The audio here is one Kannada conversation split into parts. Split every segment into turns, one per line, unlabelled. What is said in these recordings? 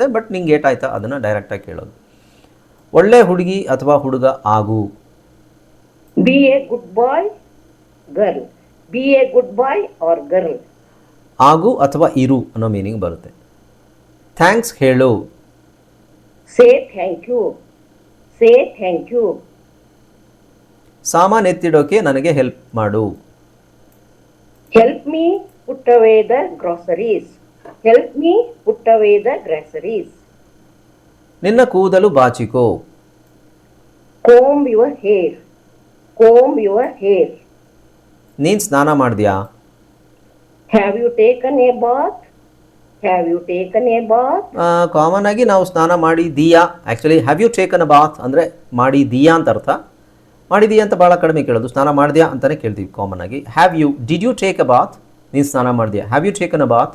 ಬರುತ್ತೆ ಬಟ್ ನಿಂಗೆ ಏಟಾಯ್ತಾ ಅದನ್ನು ಡೈರೆಕ್ಟಾಗಿ ಕೇಳೋದು. ಒಳ್ಳೆ ಹುಡುಗಿ ಅಥವಾ ಹುಡುಗ ಆಗು.
Be a good boy girl be a good boy or girl
ಆಗು ಅಥವಾ ಇರು ಅನ್ನೋ ಮೀನಿಂಗ್ ಬರುತ್ತೆ. ಥ್ಯಾಂಕ್ಸ್ ಹೇಳು.
Say thank you say thank you
ಸಾಮಾನು ಎತ್ತಿಡೋಕೆ ನನಗೆ ಹೆಲ್ಪ್ ಮಾಡು.
Help me put away the groceries. Help me put away the groceries.
ನಿನ್ನ ಕೂದಲು ಬಾಚಿಕೋ.
Comb your hair comb your hair
ನೀನ್ ಸ್ನಾನ ಮಾಡಿದ್ಯಾ?
Have you taken a bath have you taken a bath
common ಆಗಿ ನಾವು ಸ್ನಾನ ಮಾಡಿದೀಯಾ actually have you taken a bath ಅಂದರೆ ಮಾಡಿದೀಯಾ ಅಂತ ಅರ್ಥ. ಮಾಡಿದೀಯಾ ಅಂತ ಭಾಳ ಕಡಿಮೆ ಕೇಳೋದು. ಸ್ನಾನ ಮಾಡಿದ್ಯಾ ಅಂತಲೇ ಕೇಳ್ತೀವಿ ಕಾಮನ್ ಆಗಿ. Have you did you take a bath ನೀನು ಸ್ನಾನ ಮಾಡಿದ್ಯಾ? Have you taken a bath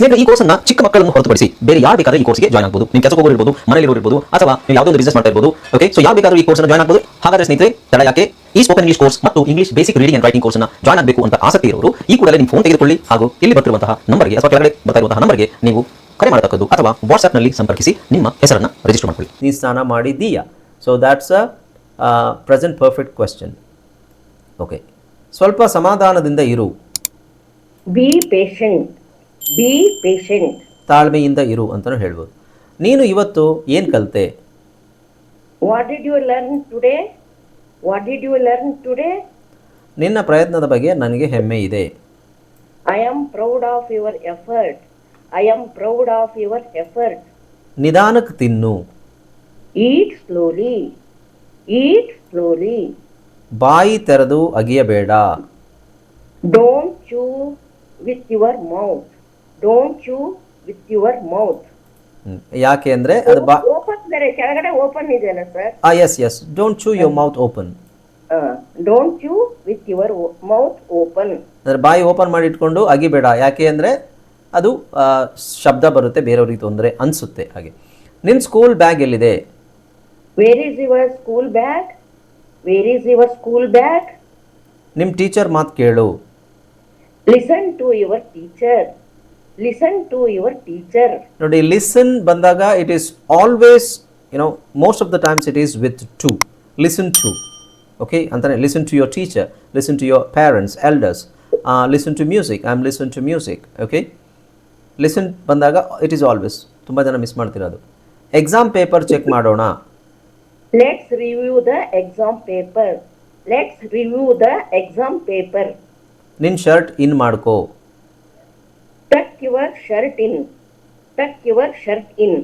ಸ್ನೇಹಿತರೆ ಈ ಕೋರ್ಸ್ ಅನ್ನ ಚಿಕ್ಕ ಮಕ್ಕಳನ್ನು ಹೊರತುಪಡಿಸಿ ಬೇರೆ ಯಾರು ಬೇಕಾದ್ರೆ ಈ ಕೋರ್ಸ್ಗೆ ಜಾಯ್ನ್ ಆಗಬಹುದು ನೀವು ಹೋಗೋರು ಹೋಗಿರ್ಬೋದು ಮನೆಯಲ್ಲಿ ಇರ್ಬೋದು ಅಥವಾ ನೀವು ಯಾವುದೋ ಒಂದು ಬಿಸ್ನೆಸ್ ಮಾಡ್ತಾ ಇರ್ಬೋದು. ಓಕೆ ಸೊ ಯಾವ ಬೇಕಾದ್ರೂ ಈ ಕೋರ್ಸ್ ಜಾಯ್ನ್ ಆಗಬಹುದು ಹಾಗಾದ್ರೆ ಸ್ನೇಹಿತರೆ ತಡ ಯಾಕೆ? ಈ ಸ್ಪೋಕನ್ ಇಂಗ್ಲಿಷ್ ಕೋರ್ಸ್ ಮತ್ತು English basic reading and writing course join ಆಗಬೇಕು ಅಂತ ಆಸಕ್ತಿ ಇರೋರು ಈ ಕೂಡಲೇ ನಿಮ್ಮ ಫೋನ್ ತೆಗೆದುಕೊಳ್ಳಿ ಹಾಗೂ ಇಲ್ಲಿ ಬರ್ತಿರುವಂತಹ ನಂಬರ್ಗೆ ಅಥವಾ ಕೆಳಗಡೆ ಬರ್ತಾ ಇರುವಂತಹ ನಂಬರ್ಗೆ ನೀವು ಕರೆ ಮಾಡತಕ್ಕದ್ದು ಅಥವಾ ವಾಟ್ಸ್ಆಪ್ನಲ್ಲಿ ಸಂಪರ್ಕಿಸಿ ನಿಮ್ಮ ಹೆಸರನ್ನ ರಿಜಿಸ್ಟರ್ ಮಾಡ್ಕೊಳ್ಳಿ.
ನೀ ಸ್ನಾನ ಮಾಡಿದೀಯಾ so that's a present perfect question okay ಸ್ವಲ್ಪ ಸಮಾಧಾನದಿಂದ ಇರು.
B patient. Be ಪೇಶೆಂಟ್
ತಾಳ್ಮೆಯಿಂದ ಇರು ಅಂತಲೂ ಹೇಳ್ಬೋದು. ನೀನು ಇವತ್ತು ಏನು ಕಲಿತೆ?
What did you learn today what did you learn today
ನಿನ್ನ ಪ್ರಯತ್ನದ ಬಗ್ಗೆ ನನಗೆ ಹೆಮ್ಮೆ ಇದೆ.
I am proud of your effort I am proud of your effort
ನಿಧಾನಕ್ಕೆ ತಿನ್ನು.
ಈಟ್ ಸ್ಲೋಲಿ ಈಟ್ ಸ್ಲೋಲಿ
ಬಾಯಿ ತೆರೆದು ಅಗಿಯಬೇಡ.
Don't chew with your mouth. Don't chew with your mouth.
ಯಾಕೆ ಅಂದ್ರೆ ಅದು ಬಾ
ಓಪನ್ ಬೇರೆ ಕೆಳಗಡೆ ಓಪನ್ ಇದೆಯಲ್ಲ ಸರ್
ಆ yes yes don't chew your mouth open
don't chew with your mouth open
ಅಂದ್ರೆ ಬಾಯಿ ಓಪನ್ ಮಾಡಿ ಇಟ್ಕೊಂಡು ಅಗಿಬೇಡ. ಯಾಕೆ ಅಂದ್ರೆ ಅದು ಶಬ್ದ ಬರುತ್ತೆ ಬೇರೆಯವ್ರಿಗೆ ತೊಂದರೆ ಅನ್ಸುತ್ತೆ ಹಾಗೆ. ನಿನ್ ಸ್ಕೂಲ್ ಬ್ಯಾಗ್ ಎಲ್ಲಿದೆ?
Where is your school bag where is your school bag
ನಿಮ್ ಟೀಚರ್ ಮಾತು ಕೇಳು.
Listen to your teacher listen to your teacher
ನೋಡಿ ಲಿಸನ್ ಬಂದಾಗ it is always you know most of the times it is with to listen to okay ಅಂತಾನೆ listen to your teacher listen to your parents elders listen to music I am listen to music okay listen ಬಂದಾಗ ಇಟ್ ಈಸ್ ಆಲ್ವೇಸ್ ತುಂಬ ಜನ ಮಿಸ್ ಮಾಡ್ತಿರೋದು ಎಕ್ಸಾಮ್ ಪೇಪರ್ ಚೆಕ್ ಮಾಡೋಣ.
Let's review the exam paper let's review the exam paper
ನಿನ್ನ ಶರ್ಟ್ ಇನ್ ಮಾಡ್ಕೋ.
Tuck your shirt in tuck your shirt in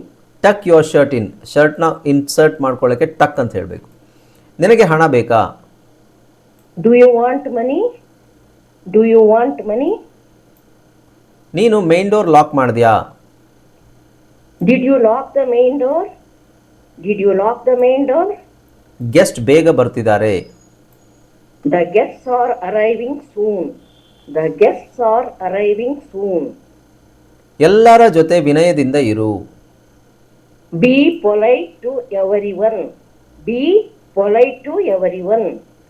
tuck your shirt in ಶರ್ಟ್ನ insert ಮಾಡ್ಕೊಳ್ಳೋಕ್ಕೆ ಟಕ್ ಅಂತ ಹೇಳಬೇಕು. ನಿನಗೆ ಹಣ ಬೇಕಾ?
Do you want money do you want money
ನೀನು ಮೇನ್ ಡೋರ್ ಲಾಕ್ ಮಾಡಿದ್ಯಾ?
Did you lock the main door did you lock the main door
guest ಬೇಗ ಬರ್ತಿದ್ದಾರೆ.
The guests are arriving soon the guests are arriving soon.
ಎಲ್ಲರ ಜೊತೆ ವಿನಯದಿಂದ ಇರು.
Be polite to everyone be polite to everyone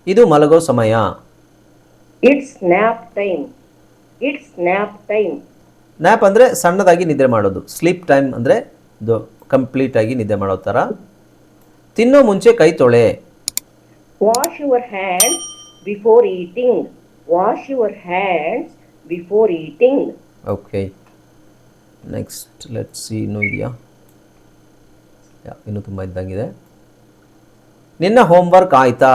ಇದು ಮಲಗೋ ಸಮಯ.
It's nap time it's nap time
nap ಅಂದ್ರೆ ಸಣ್ಣದಾಗಿ ನಿದ್ರೆ ಮಾಡೋದು. ಸ್ಲೀಪ್ ಟೈಮ್ ಅಂದ್ರೆ ಕಂಪ್ಲೀಟ್ ಆಗಿ ನಿದ್ದೆ ಮಾಡೋ ತರ ತಿನ್ನೋ ಮುಂಚೆ ಕೈ ತೊಳೆ.
Wash your hands before eating wash your hands before eating
okay next let see ಇನ್ನೂ ಇದೆಯಾ ಯಾ ಇನ್ನೂ ತುಂಬ ಇದ್ದಂಗಿದೆ ನಿನ್ನ ಹೋಮ್ವರ್ಕ್ ಆಯ್ತಾ?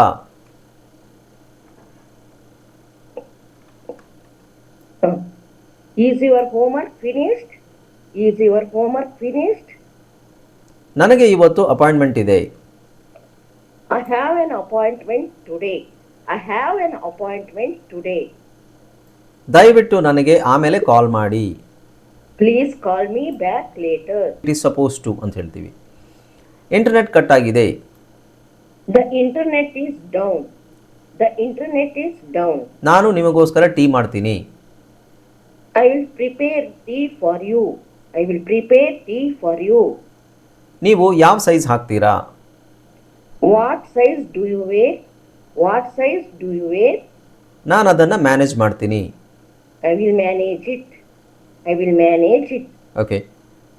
Easy work homework finished easy work finished
ನನಗೆ ಇವತ್ತು ಅಪಾಯಿಂಟ್ಮೆಂಟ್ ಇದೆ.
I have an appointment today I have an appointment today
ದಯವಿಟ್ಟು ನನಗೆ ಆಮೇಲೆ ಕಾಲ್ ಮಾಡಿ.
Please call me back later
it is suppose to ಅಂತ ಹೇಳ್ತೀವಿ. ಇಂಟರ್ನೆಟ್ ಕಟ್ ಆಗಿದೆ
the internet is down the internet is down
ನಾನು ನಿಮಗೋಸ್ಕರ ಟೀ ಮಾಡ್ತೀನಿ.
I will prepare tea for you I will prepare tea for you
ನೀವು ಯಾವ ಸೈಜ್ ಹಾಕ್ತೀರಾ?
What size do you wear what size do you wear
ನಾನು ಅದನ್ನ ಮ್ಯಾನೇಜ್ ಮಾಡ್ತೀನಿ.
I will manage it I will manage it.
Okay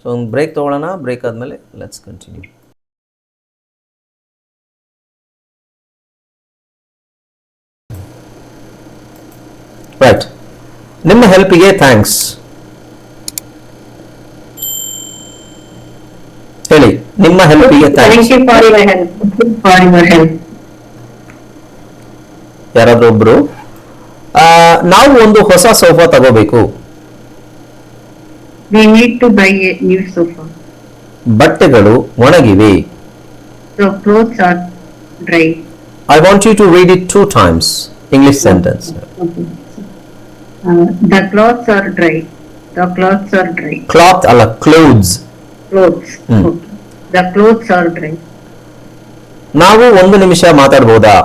so ಒಂದು ಬ್ರೇಕ್ ತೊಗೊಳ್ಳೋಣ ಬ್ರೇಕ್ ಆದಮೇಲೆ ಲೆಟ್ಸ್ ಕಂಟಿನ್ಯೂ ರೈಟ್ ನಿಮ್ಮ ಹೆಲ್ಪಿಗೆ ಥ್ಯಾಂಕ್ಸ್ ಹೇಳಿ ನಿಮ್ಮ ಹೆಲ್ಪಿಗೆ thanks
you for your help. For your help.
ಯಾರಾದ್ರೂ ಒಬ್ರು? ಆ, ನಾವು ಒಂದು ಹೊಸ ಸೋಫಾ ತಗೋಬೇಕು.
We need to buy a new sofa.
ಬಟ್ಟೆಗಳು ಒಣಗಿವೆ
The clothes are dry.
I want you to read it two times English sentence
Okay. Uh, the clothes are dry. The clothes are dry.
Cloth ಅಲ್ಲ clothes
Clothes.
Hmm.
Okay. The clothes are dry.
ನಾವು ಒಂದು ನಿಮಿಷ ಮಾತಾಡ್ಬೋದಾ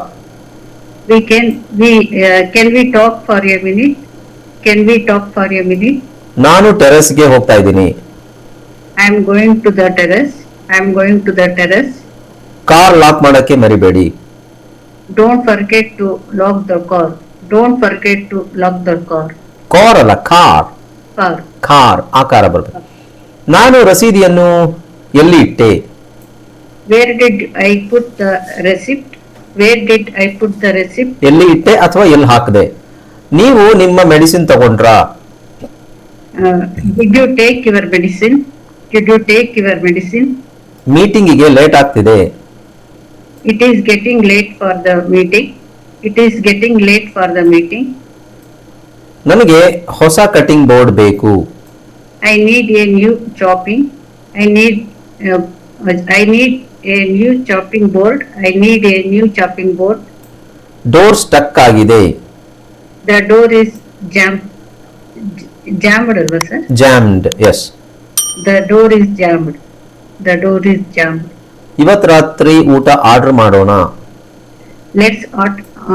We can we uh, can we talk for a minute? Can we talk for a minute?
ನಾನು ಟೆರೆಸ್ಗೆ ಹೋಗ್ತಾ ಇದ್ದೀನಿ.
I am going to the terrace I am going to the terrace
car lock ಮಾಡಕ್ಕೆ ಮರಿಬೇಡಿ.
Don't forget to lock the car don't forget to lock the car
car ಅಲ್ಲ ಕಾರ್.
ಕಾರ್
ಕಾರ್ ಆಕಾರ ಬರಬೇಕು ನಾನು ರಸೀದಿಯನ್ನು ಎಲ್ಲಿ ಇಟ್ಟೆ?
Where did I put the receipt where did I put the receipt
ಎಲ್ಲಿ ಇಟ್ಟೆ ಅಥವಾ ಎಲ್ಲಿ ಹಾಕಿದೆ? ನೀವು ನಿಮ್ಮ medicine ತಗೊಂಡ್ರಾ?
Did you take your medicine did you take your medicine
ಮೀಟಿಂಗ್ಗೆ late ಆಗ್ತಿದೆ.
It is getting late for the meeting it is getting late for the meeting
ನನಗೆ ಹೊಸ ಕಟಿಂಗ್ ಬೋರ್ಡ್ ಬೇಕು.
I need a new chopping I need I need a new chopping board I need a new chopping board
door stuck ಆಗಿದೆ.
The door is jammed jammed, ಅಲ್ವಾ sir
jammed yes
the door is jammed the door is jammed
ಇವತ್ತು ರಾತ್ರಿ ಊಟ ಆರ್ಡರ್ ಮಾಡೋಣ?
Let's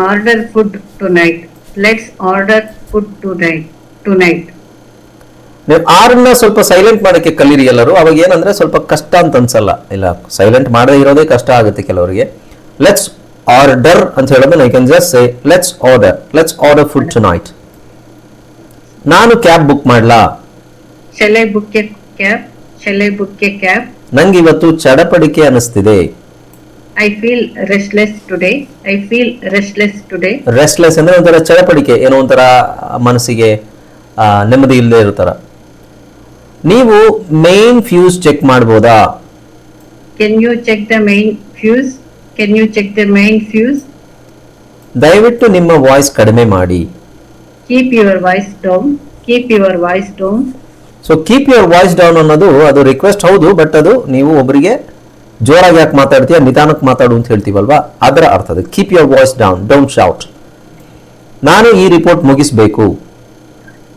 order food tonight let's order food tonight tonight
ನೀವು ಆರನ್ನ ಸ್ವಲ್ಪ ಸೈಲೆಂಟ್ ಮಾಡೋಕ್ಕೆ ಕಲೀರಿ ಎಲ್ಲರೂ. ಅವಾಗ ಏನಂದ್ರೆ ಸ್ವಲ್ಪ ಕಷ್ಟ ಅಂತ ಅನ್ಸಲ್ಲ. ಇಲ್ಲ ಸೈಲೆಂಟ್ ಮಾಡದೇ ಇರೋದೇ ಕಷ್ಟ ಆಗುತ್ತೆ ಕೆಲವರಿಗೆ. ಲೆಟ್ಸ್ ಆರ್ಡರ್ ಅಂತ ಹೇಳಿದ್ರೆ I can just say let's order let's order food tonight ನಾನು ಕ್ಯಾಬ್ ಬುಕ್ ಮಾಡ್ಲಾ?
ಶೆಲೆ ಬುಕ್ಕೆ ಕ್ಯಾಬ್ ಶೆಲೆ ಬುಕ್ಕೆ ಕ್ಯಾಬ್.
ನಂಗೆ ಇವತ್ತು ಚಡಪಡಿಕೆ ಅನಿಸ್ತಿದೆ
I feel restless today I feel restless today
restless ಅಂದ್ರೆ ಒಂಥರ ಚಡಪಡಿಕೆ ಏನೋ ಒಂಥರ ಮನಸ್ಸಿಗೆ ನೆಮ್ಮದಿ ಇಲ್ಲದೆ ಇರ್ತಾರ ನೀವು ಮೈನ್ ಫ್ಯೂಸ್ ಚೆಕ್ ಮಾಡ್ಬೋದಾ?
Can you check the main fuse can you check the main fuse
ದಯವಿಟ್ಟು ನಿಮ್ಮ ವಾಯ್ಸ್ ಕಡಿಮೆ ಮಾಡಿ.
Keep your voice down. Keep your voice down.
So keep your voice down ಅನ್ನೋದು ಅದು ರಿಕ್ವೆಸ್ಟ್ ಹೌದು ಬಟ್ ಅದು ನೀವು ಒಬ್ಬರಿಗೆ ಜೋರಾಗಿ ಯಾಕೆ ಮಾತಾಡ್ತೀಯ ನಿಧಾನಕ್ಕೆ ಮಾತಾಡು ಅಂತ ಹೇಳ್ತೀವಲ್ವಾ? ಅದರ ಅರ್ಥ ಅದು. Keep your voice down don't shout ನಾನು ಈ report ಮುಗಿಸಬೇಕು.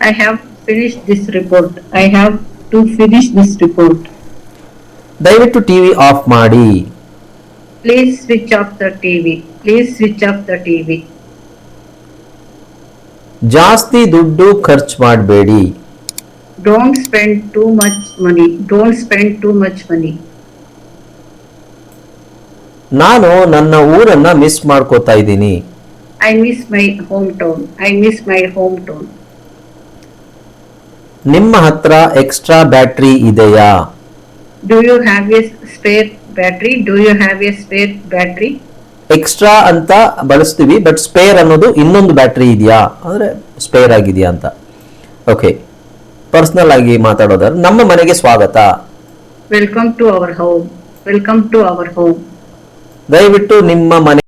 I have finish this report I have to finish this report
ದಯವಿಟ್ಟು ಟಿವಿ ಆಫ್ ಮಾಡಿ.
Please switch off the TV please switch off the TV.
ಜಾಸ್ತಿ ದುಡ್ಡು ಖರ್ಚು ಮಾಡಬೇಡಿ.
Don't spend too much money don't spend too much money
ನಾನು ನನ್ನ ಊರನ್ನ ಮಿಸ್ ಮಾಡ್ಕೋತಾ ಇದ್ದೀನಿ.
I miss my home town I miss my home town
ನಿಮ್ಮ ಹತ್ರ ಎಕ್ಸ್ಟ್ರಾ ಬ್ಯಾಟರಿ ಇದೆಯಾ?
Do you have a spare battery do you have a spare battery
extra ಅಂತ ಬಳಸ್ತೀವಿ ಬಟ್ ಸ್ಪೇರ್ ಅನ್ನೋದು ಇನ್ನೊಂದು ಬ್ಯಾಟ್ರಿ ಇದೆಯಾ? ಅಂದ್ರೆ ಸ್ಪೇರ್ ಆಗಿದೆಯಾ ಅಂತ. ಓಕೆ ಪರ್ಸನಲ್ ಆಗಿ ಮಾತಾಡೋದಾದ್ರೆ ನಮ್ಮ ಮನೆಗೆ ಸ್ವಾಗತ.
Welcome to our home welcome to our home
ದಯವಿಟ್ಟು ನಿಮ್ಮ ಮನೆ